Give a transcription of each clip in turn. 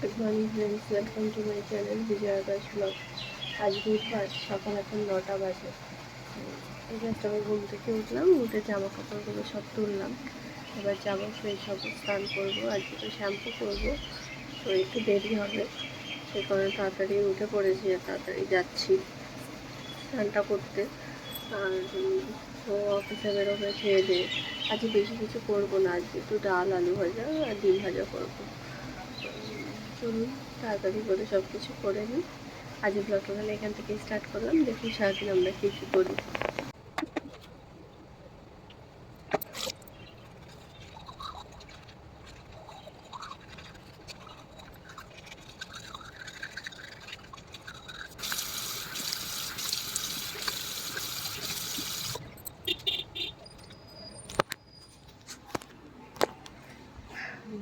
Good morning friends welcome to my channel Bijoy Akash blog আজ বুধবার, সকাল এখন নটা বাজে। এই জাস্ট আমি ঘুম থেকে উঠলাম, উঠে জামা কাপড়গুলো সব তুললাম। এবার যাব ফ্রেশ হব, স্নান করব আজকে তো শ্যাম্পু করব। তো একটু দেরি হবে সে কারণে তাড়াতাড়ি উঠে পড়েছি আর তাড়াতাড়ি যাচ্ছি স্নানটা করতে। আর, ও অফিসে বেরোবে খেয়ে দিয়ে। আজকে বেশি কিছু করব না, আজকে একটু ডাল, আলু ভাজা আর ডিম ভাজা করব। চলুন, তাড়াতাড়ি করে সব কিছু করে নিই। আজ তাহলে এখান থেকে স্টার্ট করলাম। দেখি সারাদিন আমরা কিছু করি।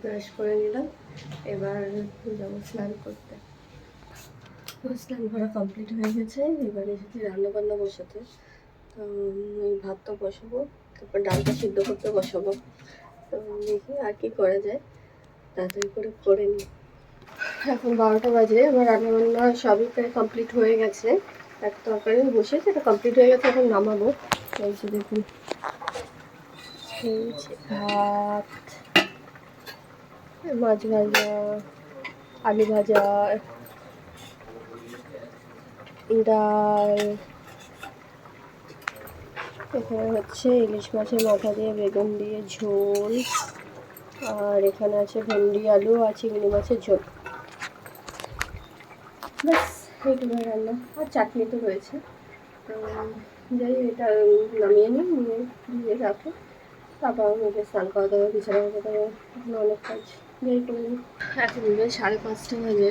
ব্রাশ করে নিলাম। এবার যাব স্নান করতে। স্নান করা কমপ্লিট হয়ে গেছে। এবার এসেছি রান্নাবান্না বসাতে। তো, ওই ভাত তো বসাবো, তারপর ডালটা সিদ্ধ করতে বসাবো। তো দেখি আর কি করা যায়। তাড়াতাড়ি করে করে নিই। এখন বারোটা বাজে, আমার রান্নাবান্না সবই প্রায় কমপ্লিট হয়ে গেছে। এক তরকারি বসেছে এটা কমপ্লিট হয়ে গেছে এখন নামাবো। দেখুন। ভাত। মাছ ভাজা, আলু ভাজা, ডাল, এখানে হচ্ছে ইলিশ মাছের মাথা দিয়ে, বেগুন দিয়ে, ঝোল, আর এখানে আছে ভেন্ডি, আলু, আর চিংড়ি মাছের ঝোল। ব্যাস এইটুকু রান্না। আর চাটনি তো রয়েছে। যাই এটা নামিয়ে নিই, নিয়ে দিয়ে রাখো। তারপর আমাকে স্নান করা দেবো বিছানা করতে দেবো অনেক কাজ। করে এখন সাড়ে পাঁচটা বাজে।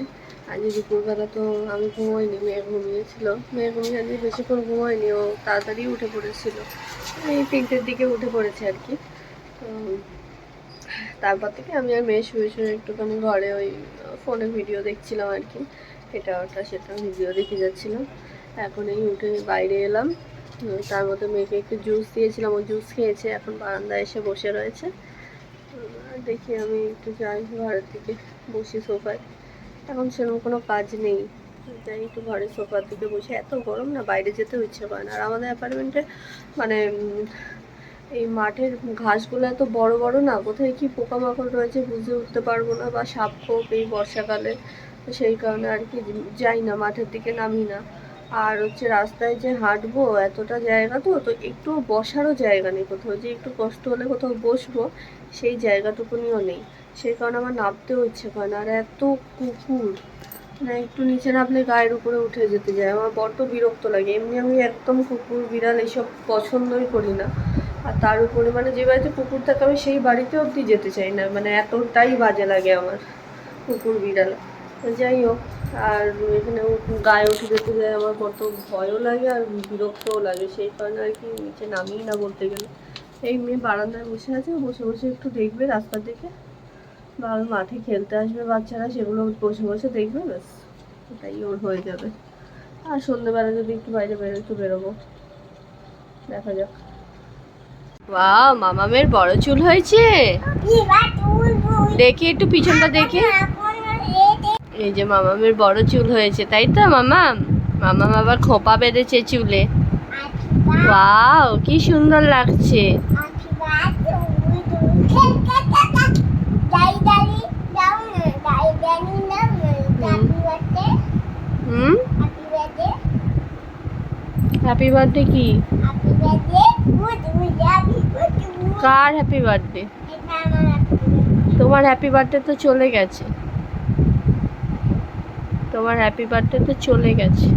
আজ দুপুরবেলা তো আমি ঘুমোইনি, মেয়ে ঘুমিয়েছিল। মেয়ে ঘুমিয়ে আজকে বেশিক্ষণ ঘুমোয়নি, ও তাড়াতাড়ি উঠে পড়েছিল। এই তিনটের দিকে উঠে পড়েছে আর কি। তারপর থেকে আমি আর মেয়ে শুয়ে শুয়ে একটুখানি ঘরে ওই ফোনে ভিডিও দেখছিলাম আর কি। এটা ওটা সেটা ভিডিও দেখে যাচ্ছিলাম। এখন এই উঠে বাইরে এলাম। তার মধ্যে মেয়েকে একটু জুস দিয়েছিলাম, ও জুস খেয়েছে। এখন বারান্দায় এসে বসে রয়েছে। দেখি আমি একটু যাই, ঘরের দিকে বসি সোফায়। এখন সেরকম কোনো কাজ নেই। যাই একটু ঘরের সোফার দিকে বসে। এত গরম না, বাইরে যেতেও ইচ্ছে করে না। আর আমাদের অ্যাপার্টমেন্টে মানে এই মাঠের ঘাসগুলো এত বড় বড় না, কোথায় কি পোকামাকড় রয়েছে বুঝে উঠতে পারব না বা সাপ খোপ এই বর্ষাকালে। সেই কারণে আর কি, যাই না, মাঠের দিকে নামি না। আর হচ্ছে রাস্তায় যে হাঁটবো এতটা জায়গা তো তো একটু বসারও জায়গা নেই কোথাও। যে একটু কষ্ট হলে কোথাও বসবো, সেই জায়গাটুকুনিও নেই। সেই কারণে আমার নামতেও ইচ্ছে করে না। আর এত কুকুর মানে একটু নিচে নামলে গায়ের উপরে উঠে যেতে যায়। আমার বড্ড বিরক্ত লাগে। এমনি আমি একদম কুকুর, বিড়াল এইসব পছন্দই করি না। আর তার উপরে মানে যে বাড়িতে কুকুর থাকে, আমি সেই বাড়িতে অবধি যেতে চাই না। মানে এতটাই বাজে লাগে আমার কুকুর, বিড়াল। যাই হোক আর এখানে গায়ে উঠে যেতে যায় আমার কত ভয়ও লাগে আর বিরক্তও লাগে। সেই কারণে আর কি নিচে নামিই না বলতে গেলে। এই মেয়ে বারান্দায় বসে আছে বসে বসে একটু দেখবে রাস্তার দিকে। বা মাঠে খেলতে আসবে বাচ্চারা সেগুলো বসে বসে দেখবে ব্যাস এটাই ওর হয়ে যাবে। আর সন্ধ্যেবেলা যদি একটু বাইরে বেরো একটু বেরোবো দেখা যাক। ওয়াও মামামের বড় চুল হয়েছে। দেখি একটু পিছনটা দেখে। এই যে মামামের বড় চুল হয়েছে, তাই তো মামাম? মামাম আবার খোপা বেঁধেছে চুলে। ওয়াও, কি সুন্দর লাগছে। হ্যাপি বার্থডে কি? কার হ্যাপি বার্থডে তোমার হ্যাপি বার্থডে তো চলে গেছে। তোমার হ্যাপি বার্থডে তো চলে গেছে।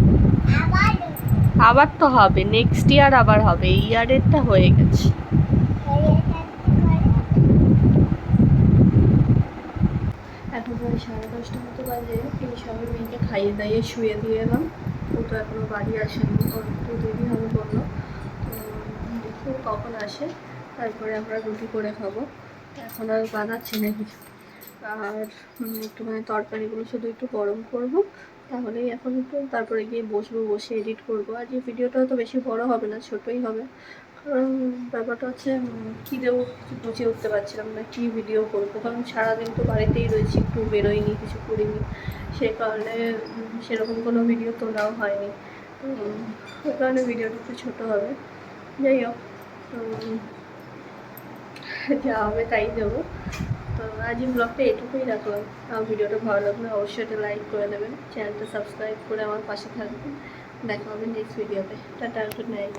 আবার তো হবে নেক্সট ইয়ার আবার হবে ইয়ারেরটা হয়ে গেছে। এখন প্রায় সাড়ে দশটা মতো বাজে, এই সবাই মেয়েকে খাইয়ে দাইয়ে শুয়ে দিয়ে এলাম। ও তো এখনও বাড়ি আসেনি, ওর একটু দেরি হবে বলল। তো দেখি কখন আসে, তারপরে আমরা রুটি করে খাব। এখন আর বানাচ্ছি না কিছু আর একটুখানি তরকারিগুলো শুধু একটু গরম করব। তাহলেই এখন একটু তারপরে গিয়ে বসবো, বসে এডিট করব। আর এই ভিডিওটা তো বেশি বড় হবে না, ছোটোই হবে। কারণ ব্যাপারটা হচ্ছে কী দেবো বুঝে উঠতে পারছিলাম না কী ভিডিও করব। কারণ সারাদিন তো বাড়িতেই রয়েছি, একটু বেরোইনি, কিছু করিনি। সে কারণে সেরকম কোনো ভিডিও তোলাও হয়নি। ওই কারণে ভিডিওটা একটু ছোটো হবে। যাই হোক যা হবে তাই দেবো। তো আজ ব্লগটা এটুকুই রাখলাম। আমার ভিডিওটা ভালো লাগলে অবশ্যই একটা লাইক করে দেবেন চ্যানেলটা সাবস্ক্রাইব করে আমার পাশে থাকবেন। দেখা হবে নেক্সট ভিডিওতে টাটা গুড নাইট